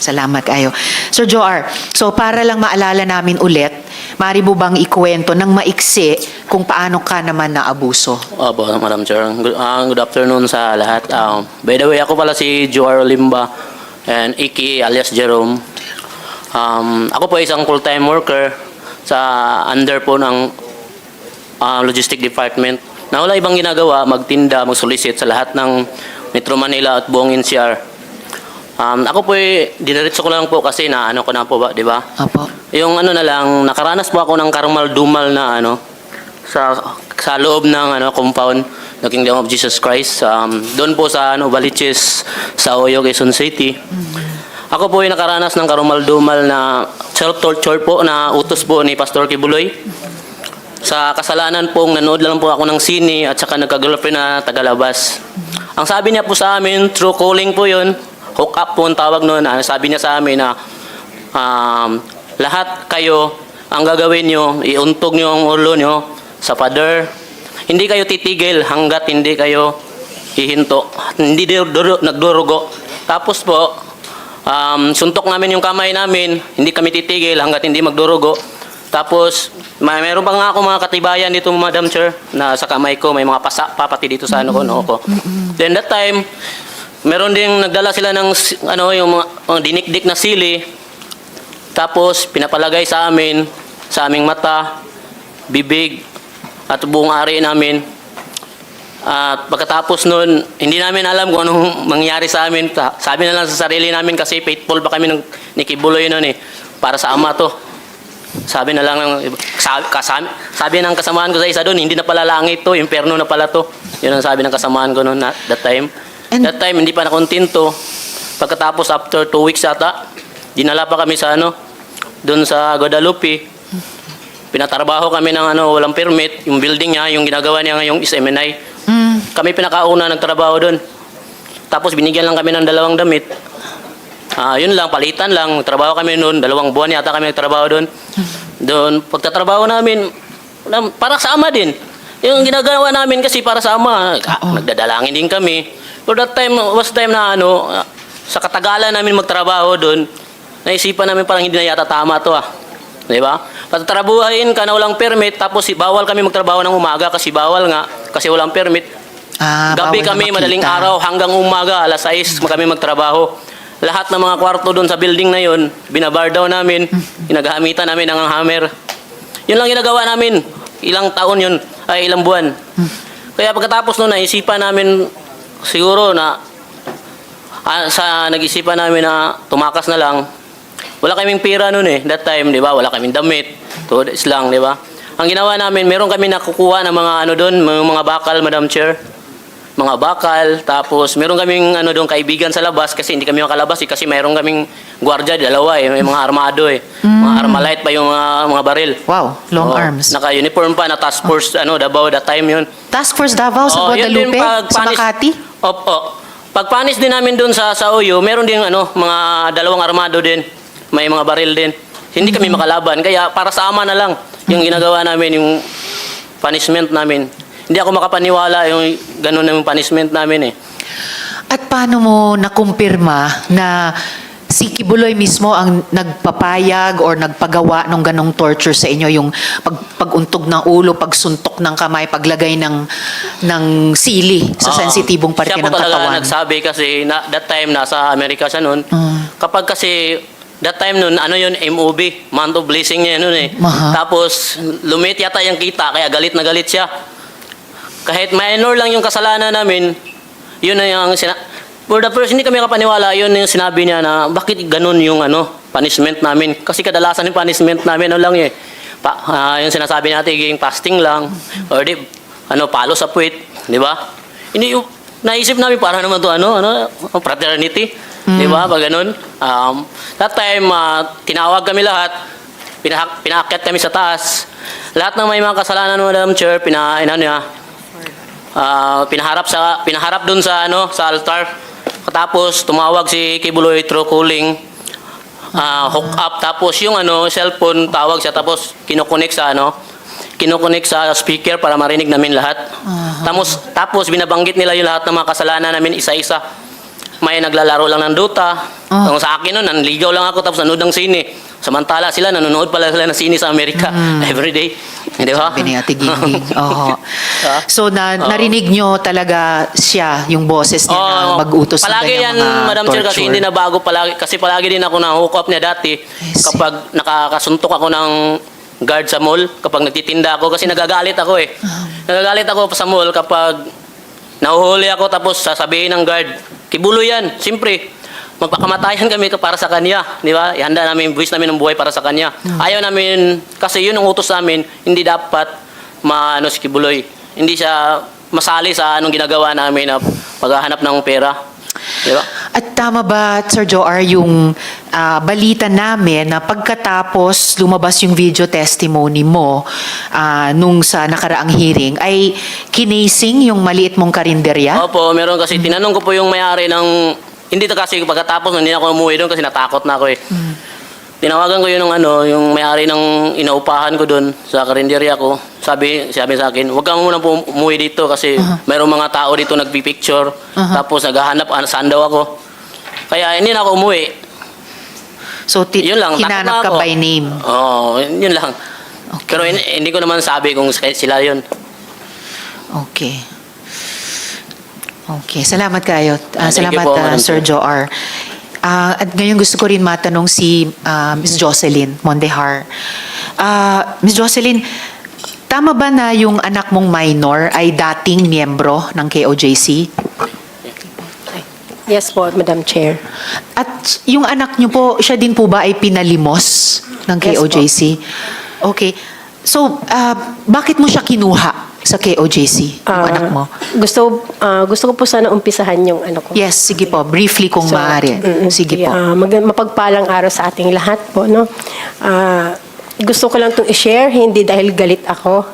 Salamat kayo. Sir Joar, so para lang maalala namin ulit, mari mo bang ikwento ng maiksi kung paano ka naman naabuso? Opo, Madam Chair. Good, ah, good afternoon sa lahat. Um, by the way, ako pala si Joar Limba and Iki alias Jerome. Um, ako po isang full-time worker sa under po ng ah, logistic department na wala ibang ginagawa, magtinda, mag-solicit sa lahat ng Metro Manila at buong NCR. Um, ako po ay diniritso ko lang po kasi na ano ko na po ba, di ba? Opo. Yung ano na lang, nakaranas po ako ng karumal-dumal na ano, sa sa loob ng ano compound ng Kingdom of Jesus Christ um, doon po sa ano Baliches sa Oyo Quezon City ako po ay nakaranas ng karumal-dumal na self-torture po na utos po ni Pastor Kibuloy sa kasalanan pong nanood lang po ako ng sine at saka nagka-girlfriend na tagalabas. Ang sabi niya po sa amin, true calling po yun, hook up po ang tawag noon. Ah, sabi niya sa amin na um, lahat kayo, ang gagawin nyo, iuntog nyo ang ulo nyo sa pader. Hindi kayo titigil hanggat hindi kayo hihinto. Hindi dur- dur- nagdurugo. Tapos po, um, suntok namin yung kamay namin, hindi kami titigil hanggat hindi magdurugo. Tapos, may meron pa nga ako mga katibayan dito, Madam Chair, na sa kamay ko, may mga pasa pa pati dito sa ano ko, noo ko. Then that time, meron ding nagdala sila ng ano, yung mga mga dinikdik na sili. Tapos, pinapalagay sa amin, sa aming mata, bibig, at buong ari namin. At pagkatapos nun, hindi namin alam kung anong mangyari sa amin. Sa- Sabi na lang sa sarili namin kasi faithful pa kami ng ni Kibuloy nun eh. Para sa ama to. Sabi na lang ng sabi, kasami, sabi ng kasamaan ko sa isa doon, hindi na pala langit to, impyerno na pala to. Yun ang sabi ng kasamaan ko noon na, that time. And- that time hindi pa nakontento. Pagkatapos after two weeks ata, dinala pa kami sa ano, doon sa Guadalupe. Pinatrabaho kami ng ano, walang permit, yung building niya, yung ginagawa niya ngayong is MNI. Mm. Kami pinakauna nagtrabaho doon. Tapos binigyan lang kami ng dalawang damit. Ah, yun lang, palitan lang. Trabaho kami noon, dalawang buwan yata kami nagtrabaho doon. Doon, pagtatrabaho namin, na- para sa ama din. Yung ginagawa namin kasi para sa ama, ah, Oo. nagdadalangin din kami. For that time, was time na ano, sa katagalan namin magtrabaho doon, naisipan namin parang hindi na yata tama to ah. Di ba? Patatrabuhain ka na walang permit, tapos bawal kami magtrabaho ng umaga kasi bawal nga, kasi walang permit. Ah, Gabi kami, makita. madaling araw, hanggang umaga, alas 6 kami magtrabaho. Lahat ng mga kwarto doon sa building na yun, binabar daw namin, ginagamitan namin ng hammer. Yun lang ginagawa namin. Ilang taon yun, ay ilang buwan. Kaya pagkatapos noon, naisipan namin siguro na ah, sa nag-isipan namin na tumakas na lang. Wala kaming pera noon eh, that time, di ba? Wala kaming damit. Tudes lang, di ba? Ang ginawa namin, meron kami nakukuha ng mga ano doon, mga bakal, Madam Chair. Mga bakal, tapos meron kaming ano doon kaibigan sa labas kasi hindi kami makalabas eh, kasi meron kaming gwardiya, dalawa eh, may mga armado eh. Mga armalite pa yung mga, mga baril. Wow, long Oo, arms. Naka-uniform pa na task force, ano, Davao that time yun. Task Force Davao sa Oo, yun din, Guadalupe, pag sa panis- Makati. Opo. Pag panis din namin doon sa sa Oyo, meron din ano, mga dalawang armado din. May mga baril din. Hindi kami makalaban. Kaya para sa ama na lang yung ginagawa namin, yung punishment namin. Hindi ako makapaniwala yung ganun na yung punishment namin eh. At paano mo nakumpirma na si Kibuloy mismo ang nagpapayag or nagpagawa ng ganong torture sa inyo, yung pag, paguntog ng ulo, pagsuntok ng kamay, paglagay ng, ng sili sa Oo. sensitibong parte Siya po ng talaga katawan? nagsabi kasi na, that time nasa Amerika siya noon. Mm. Kapag kasi that time noon, ano yun, MOB, month of blessing niya noon eh. Maha. Tapos lumit yata yung kita, kaya galit na galit siya. Kahit minor lang yung kasalanan namin, yun na yung sina- For the first, hindi kami kapaniwala, yun yung sinabi niya na bakit ganun yung ano, punishment namin. Kasi kadalasan yung punishment namin, ano lang eh. Pa, ah, yung sinasabi natin, yung fasting lang, or di, ano, palo sa puwit, di ba? Hindi, yung, naisip namin, para naman to ano, ano, fraternity, di ba, pag ganun. Um, that time, ah, tinawag kami lahat, pinahak, pinaakyat kami sa taas. Lahat ng may mga kasalanan, Madam Chair, pina, ano niya, Ah, pinaharap sa pinaharap doon sa ano sa altar. Tapos tumawag si Kibuloy through calling. Ah, hook up tapos yung ano cellphone tawag siya tapos kinokonek sa ano kinokonek sa speaker para marinig namin lahat. Tapos tapos binabanggit nila yung lahat ng mga kasalanan namin isa-isa. May naglalaro lang ng Dota. Ah. Kung sa akin nun, nanligaw lang ako tapos nanood ng sine. Samantala sila, nanonood pala sila ng sine sa Amerika every day. Di ba? Sabi ni Ate. Oo. So, na, Oo. narinig nyo talaga siya, yung boses niya na Oo, mag-utos ng palagi yan, mga Madam Chair, kasi hindi na bago palagi. Kasi palagi din ako na-hook up niya dati. Kapag nakakasuntok ako ng guard sa mall, kapag nagtitinda ako, kasi nagagalit ako eh. Ah. Nagagalit ako sa mall kapag nahuhuli ako tapos sasabihin ng guard, kibulo yan, siyempre. Magpakamatayan kami ka- para sa kanya, di ba? Ihanda namin, buwis namin ng buhay para sa kanya. Hmm. Ayaw namin, kasi yun ang utos namin, hindi dapat maano si Kibuloy. Hindi siya masali sa anong ginagawa namin na paghahanap ng pera. Di ba? At tama ba, Sir Joar, yung ah, balita namin na pagkatapos lumabas yung video testimony mo ah, nung sa nakaraang hearing, ay kinasing yung maliit mong karinderya? Opo, meron kasi tinanong ko po yung may-ari ng hindi to kasi pagkatapos hindi na ako umuwi doon kasi natakot na ako eh. Tinawagan ko yun ng ano, yung may-ari ng inaupahan ko doon sa karinderya ko. Sabi, sabi sa akin, huwag ka muna po umuwi dito kasi mayroong mga tao dito nagpipicture. Tapos naghahanap ah, saan daw ako. Kaya hindi na ako umuwi. So, ti- Yun lang, hinanap na ka ako. by name. Oo, yun lang. Pero hin- hindi ko naman sabi kung sila yun. Okay. Okay, salamat kayo. You salamat, Madam Sir Chair. Joar. Ah, at ngayon gusto ko rin matanong si ah, Ms. Jocelyn Mondehar. Ah, Ms. Jocelyn, tama ba na yung anak mong minor ay dating miyembro ng KOJC? Yes po, Madam Chair. At yung anak niyo po, siya din po ba ay pinalimos ng Yes po. KOJC? Okay. So, ah, bakit mo siya kinuha sa KOJC, yung Ah, anak mo? Gusto ah, gusto ko po sana umpisahan yung ano ko. Yes, sige po. Briefly kung So, maaari. mm, Sige po. ah, mag- mapagpalang araw sa ating lahat po, no? Ah, gusto ko lang itong i-share, hindi dahil galit ako.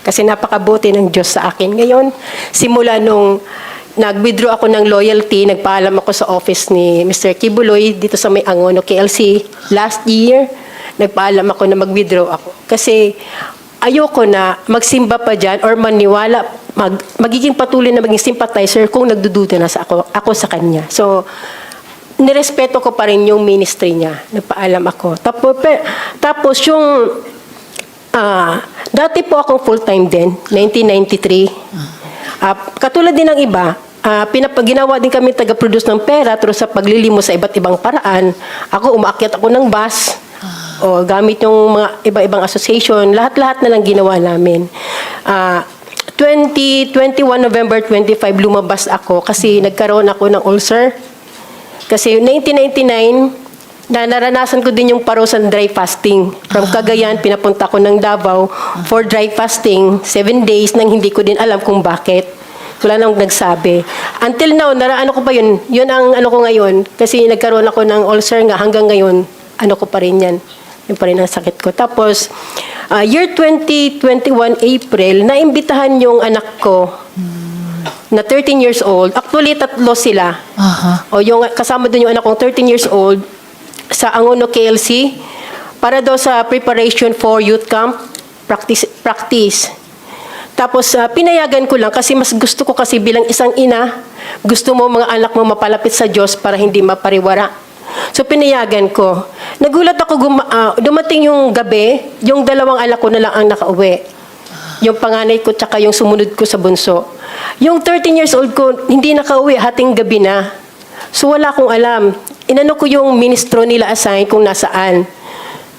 Kasi napakabuti ng Diyos sa akin. Ngayon, simula nung nag-withdraw ako ng loyalty, nagpaalam ako sa office ni Mr. Kibuloy dito sa may Angono, KLC. Last year, nagpaalam ako na mag-withdraw ako. Kasi ayoko na magsimba pa dyan or maniwala, mag, magiging patuloy na maging sympathizer kung nagdududa na sa ako, ako sa kanya. So, nirespeto ko pa rin yung ministry niya. Nagpaalam ako. Tapos, pe- tapos yung, ah, dati po akong full-time din, 1993. Ah, katulad din ng iba, ah, pinapaginawa din kami taga-produce ng pera through sa paglilimo sa iba't ibang paraan. Ako, umaakyat ako ng bus, o gamit yung mga iba-ibang association, lahat-lahat na lang ginawa namin. Ah, 20, 21 November 25, lumabas ako kasi nagkaroon ako ng ulcer. Kasi 1999, na naranasan ko din yung parusan dry fasting. From Cagayan, pinapunta ko ng Davao for dry fasting, seven days nang hindi ko din alam kung bakit. Wala nang nagsabi. Until now, naraano ko pa yun. Yun ang ano ko ngayon. Kasi nagkaroon ako ng ulcer nga hanggang ngayon, ano ko pa rin yan. Yun pa rin ang sakit ko. Tapos, ah, year 2021 April, naimbitahan yung anak ko na 13 years old. Actually, tatlo sila. Aha. O yung kasama doon yung anak kong 13 years old sa Angono KLC para daw sa preparation for youth camp practice practice. Tapos ah, pinayagan ko lang kasi mas gusto ko kasi bilang isang ina, gusto mo mga anak mo mapalapit sa Diyos para hindi mapariwara. So pinayagan ko. Nagulat ako guma- ah, dumating yung gabi, yung dalawang anak ko na lang ang nakauwi. Yung panganay ko tsaka yung sumunod ko sa bunso. Yung 13 years old ko, hindi nakauwi, hating gabi na. So wala akong alam. Inano ko yung ministro nila assign kung nasaan.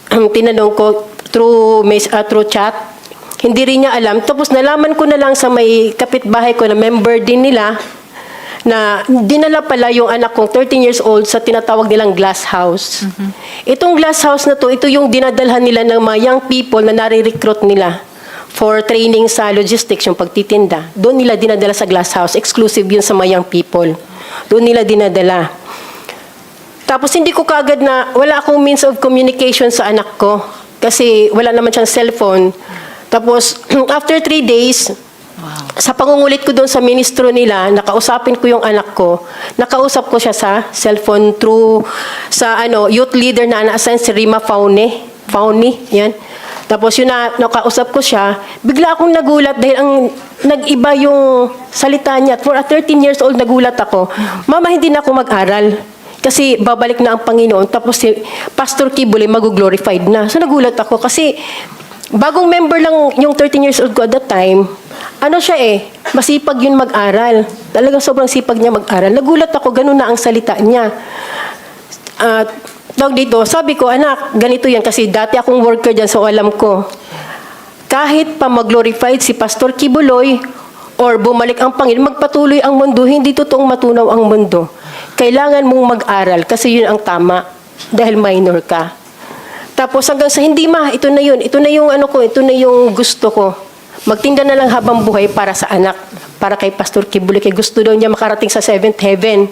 Tinanong ko through, mes- ah, through chat. Hindi rin niya alam. Tapos nalaman ko na lang sa may kapitbahay ko na member din nila na dinala pala yung anak kong 13 years old sa tinatawag nilang glass house. Itong glass house na to, ito yung dinadalhan nila ng mga young people na nare-recruit nila for training sa logistics, yung pagtitinda. Doon nila dinadala sa glass house. Exclusive yun sa mga young people. Doon nila dinadala. Tapos hindi ko kagad na, wala akong means of communication sa anak ko. Kasi wala naman siyang cellphone. Tapos, after three days, sa pangungulit ko doon sa ministro nila, nakausapin ko yung anak ko. Nakausap ko siya sa cellphone through sa ano youth leader na na-assign si Rima Faune. Fauni, yan. Tapos yun na, nakausap ko siya, bigla akong nagulat dahil ang nag-iba yung salita niya. For a 13 years old, nagulat ako. Mama, hindi na ako mag-aral. Kasi babalik na ang Panginoon. Tapos si Pastor Kibuli mag-glorified na. So nagulat ako kasi bagong member lang yung 13 years old ko at that time. Ano siya eh, masipag yun mag-aral. Talagang sobrang sipag niya mag-aral. Nagulat ako, ganun na ang salita niya. At tawag dito, sabi ko, anak, ganito yan kasi dati akong worker dyan so alam ko. Kahit pa mag-glorified si Pastor Kibuloy or bumalik ang Panginoon, magpatuloy ang mundo, hindi totoong matunaw ang mundo. Kailangan mong mag-aral kasi yun ang tama dahil minor ka. Tapos hanggang sa hindi ma, ito na yun, ito na yung ano ko, ito na yung gusto ko. Magtinda na lang habang buhay para sa anak, para kay Pastor Kibuloy, kay gusto daw niya makarating sa seventh heaven.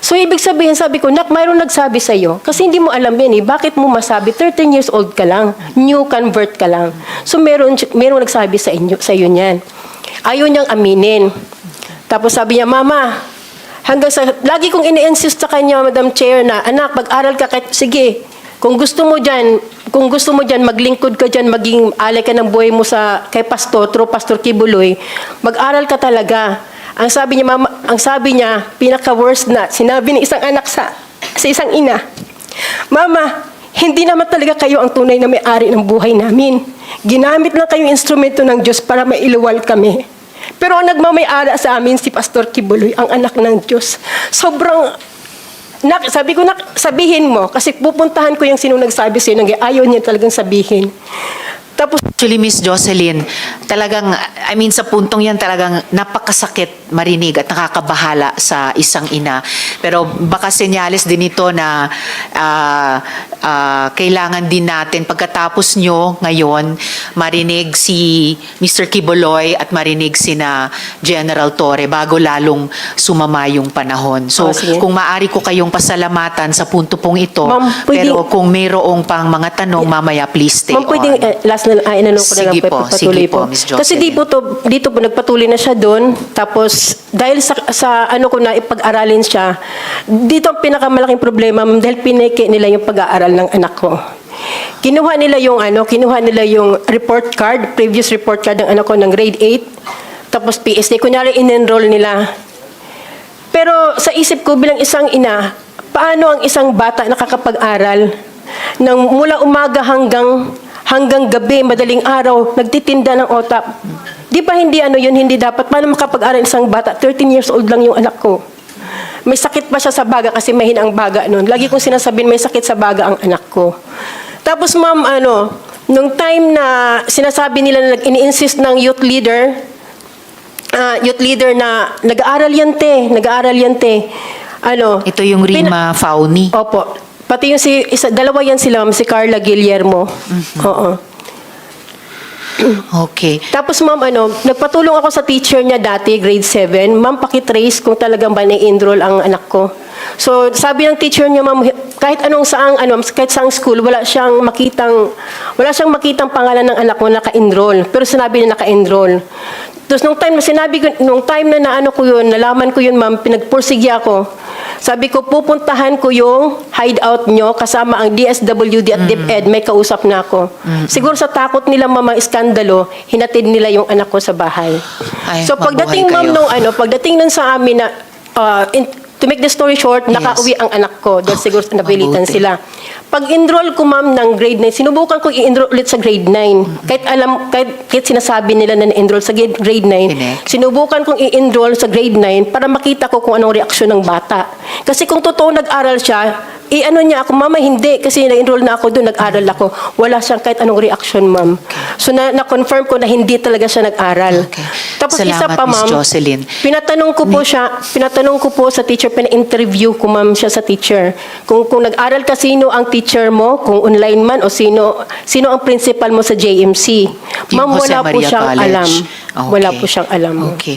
So, ibig sabihin, sabi ko, Nak, mayroong nagsabi sa'yo. Kasi hindi mo alam yan eh. Bakit mo masabi? 13 years old ka lang. New convert ka lang. So, meron, meron nagsabi sa inyo, sa iyo niyan. Ayaw niyang aminin. Tapos sabi niya, Mama, hanggang sa, lagi kong ini-insist sa kanya, Madam Chair, na, anak, pag-aral ka, kahit, sige, kung gusto mo dyan, kung gusto mo dyan, maglingkod ka dyan, maging alay ka ng buhay mo sa, kay Pastor, through Pastor Kibuloy, mag-aral ka talaga. Ang sabi niya, mama, ang sabi niya, pinaka-worst na, sinabi ng isang anak sa, sa isang ina, Mama, hindi naman talaga kayo ang tunay na may-ari ng buhay namin. Ginamit lang kayong instrumento ng Diyos para mailuwal kami. Pero ang nagmamay-ara sa amin si Pastor Kibuloy, ang anak ng Diyos. Sobrang Nak, sabi ko, nak, sabihin mo, kasi pupuntahan ko yung sino nagsabi sa'yo, nang ayaw niya talagang sabihin. Tapos, Actually, Miss Jocelyn, talagang, I mean, sa puntong yan talagang napakasakit marinig at nakakabahala sa isang ina. Pero baka senyales din ito na ah, ah, kailangan din natin pagkatapos nyo ngayon, marinig si Mr. Kiboloy at marinig si na General Torre bago lalong sumama yung panahon. So, Oh, sige. kung maari ko kayong pasalamatan sa punto pong ito, Ma'am, pwede- pero kung mayroong pang mga tanong, mamaya please stay Ma'am, pwedeng, on. eh, last ay, inanong ko na lang Sige po, patuloy sige po, Miss Jocelyn. Kasi di po to, dito po, nagpatuloy na siya doon. Tapos, dahil sa, sa ano ko na ipag-aralin siya, dito ang pinakamalaking problema, ma'am, dahil pineke nila yung pag-aaral ng anak ko. Kinuha nila yung ano, kinuha nila yung report card, previous report card ng anak ko ng grade 8, tapos PSD. Kunyari, in-enroll nila. Pero sa isip ko bilang isang ina, paano ang isang bata nakakapag-aral ng mula umaga hanggang hanggang gabi, madaling araw, nagtitinda ng otap. Di ba hindi ano yun, hindi dapat. Paano makapag-aral isang bata? 13 years old lang yung anak ko. May sakit pa siya sa baga kasi mahina ang baga noon. Lagi kong sinasabihin, may sakit sa baga ang anak ko. Tapos ma'am, ano, nung time na sinasabi nila na nag-ini-insist ng youth leader, ah, youth leader na nag-aaral yan te, nag-aaral yan te. Ano? Ito yung Rima Fauni. Opo. Pati yung si, isa, dalawa yan sila, ma'am, si Carla Guillermo. Oo. Okay. Tapos ma'am, ano, nagpatulong ako sa teacher niya dati, grade 7. Ma'am, pakitrace kung talagang ba na-enroll ang anak ko. So, sabi ng teacher niya, ma'am, kahit anong saang, ano, kahit saang school, wala siyang makitang, wala siyang makitang pangalan ng anak mo naka-enroll. Pero sinabi niya naka-enroll. Tapos nung time na sinabi ko, nung time na naano ko yun, nalaman ko yun, ma'am, pinagpursigi ako. Sabi ko, pupuntahan ko yung hideout nyo kasama ang DSWD at DepEd. May kausap na ako. Siguro sa takot nila, mama, iskandalo, hinatid nila yung anak ko sa bahay. Ay, so pagdating, ma'am, nung ano, pagdating nun sa amin na, uh, in- to make the story short, Yes. nakauwi ang anak ko dahil siguro napilitan sila. Pag-enroll ko, ma'am, ng grade 9, sinubukan ko i-enroll ulit sa grade 9. Kahit alam, kahit, kahit sinasabi nila na na-enroll sa grade grade 9, Tinek. sinubukan kong i-enroll sa grade 9 para makita ko kung anong reaksyon ng bata. Kasi kung totoo nag-aral siya, i-ano niya ako, mama, hindi, kasi nag-enroll na ako doon, nag-aral ako. Wala siyang kahit anong reaksyon, ma'am. So, na- na-confirm ko na hindi talaga siya nag-aral. Okay. Tapos isa Salamat, pa, Miss ma'am, Jocelyn. pinatanong ko po siya, pinatanong ko po sa teacher, pina-interview ko, ma'am, siya sa teacher. Kung, kung nag-aral ka, sino ang teacher mo, kung online man, o sino, sino ang principal mo sa JMC. Ma'am, Jose wala po Maria siyang College. alam. Wala Okay. po siyang alam. Okay.